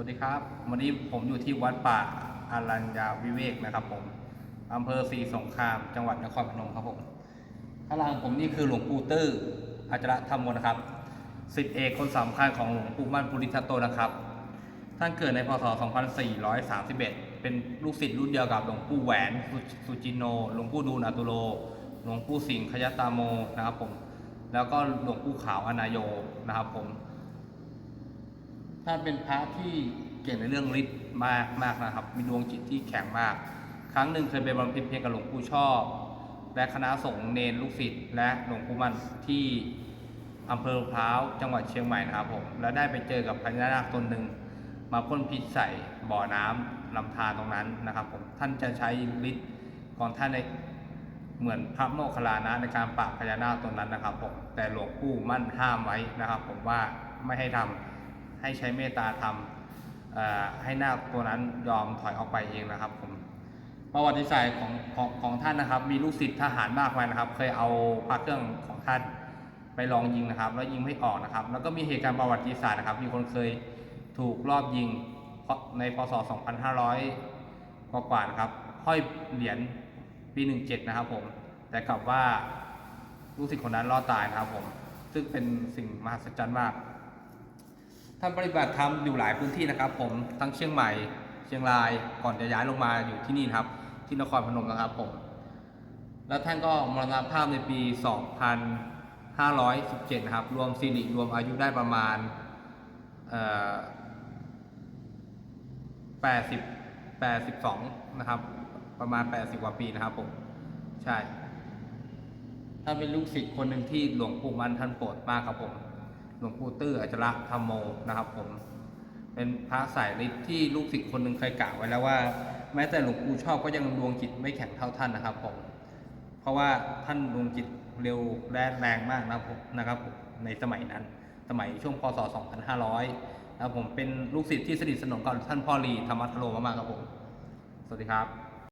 วัสดีครับ วันนี้ผมอยู่ที่วัดป่าอารัญญาวิเวกนะครับผมอำเภอศรีสงคราม จังหวัดนครพนมครับผมข้างหล่างผมนี่คือหลวงปู่ตื้ออาจารย์ธรรมโมนะครับสิทธิเอกคนสำคัญของหลวงปู่มั่นปุริทัตโตนะครับ ท่านเกิดในพศ 2431 เป็นลูกศิษย์รุ่นเดียวกับหลวงปู่แหวนสุจินโน หลวงปู่ดูลอาตุโล หลวงปู่สิงห์ขยตาโมนะครับผม แล้วก็หลวงปู่ขาวอนายโยนะครับผม ท่านเป็นพระที่เก่งในเรื่องฤทธิ์มากมากนะครับ มีดวงจิตที่แข็งมาก ครั้งหนึ่งเคยไปบำเพ็ญเพียรกับหลวงปู่ชอบ และคณะสงฆ์เนรลูกศิษย์และหลวงปู่มันที่อำเภอพร้าวจังหวัดเชียงใหม่นะครับผม แล้วได้ไปเจอกับพญานาคตนหนึ่งมาพ่นพิษใส่บ่อน้ำลำธารตรงนั้นนะครับผม ท่านจะใช้ฤทธิ์ของท่านในเหมือนพระโมคคัลลานะในการปราบพญานาคตนนั้นนะครับผม แต่หลวงปู่มั่นห้ามไว้นะครับ ผมว่าไม่ให้ทำ ให้ใช้เมตตาทำเอ่อให้นาคตัวนั้นยอมถอยออกไปเองนะครับผมประวัติศาสตร์ของของของท่านนะครับ มีลูกศิษย์ทหารมากมายนะครับ เคยเอาพระเครื่องของท่านไปลองยิงนะครับ แล้วยิงไม่ออกนะครับ แล้วก็มีเหตุการณ์ประวัติศาสตร์นะครับ มีคนเคยถูกรอบยิงในพศ 2500 กว่าๆนะครับห้อยเหรียญปี 17 นะครับผม แต่กลับว่าลูกศิษย์คนนั้นรอดตายนะครับผม ซึ่งเป็นสิ่งมหัศจรรย์มาก ท่านปฏิบัติธรรมอยู่หลายพื้นที่นะครับ ผมทั้งเชียงใหม่ เชียงรายก่อนจะย้ายลงมาอยู่ที่นี่นครับ ที่นครพนมนะครับผม แล้วท่านก็มรณภาพในปี 2517 นะครับ รวมสิริรวมอายุได้ประมาณ80 82 นะครับ ประมาณ 80 กว่าปีนะครับผม ใช่ ท่านเป็นลูกศิษย์คนหนึ่งที่หลวงปู่มันท่านโปรดมากครับผม หลวงปู่ตื้ออาจารย์ธรรมโมนะครับผม เป็นพระสายฤทธิ์ที่ลูกศิษย์คนหนึ่งเคยกล่าวไว้แล้วว่า แม้แต่หลวงปู่ชอบก็ยังดวงจิตไม่แข็งเท่าท่านนะครับผม เพราะว่าท่านดวงจิตเร็วและแรงมากนะครับนะครับในสมัยนั้น สมัยช่วงพศ 2500 นะครับผมเป็นลูกศิษย์ที่สนิทสนมกับท่านพ่อรีธรรมทโรมากๆครับผม สวัสดีครับ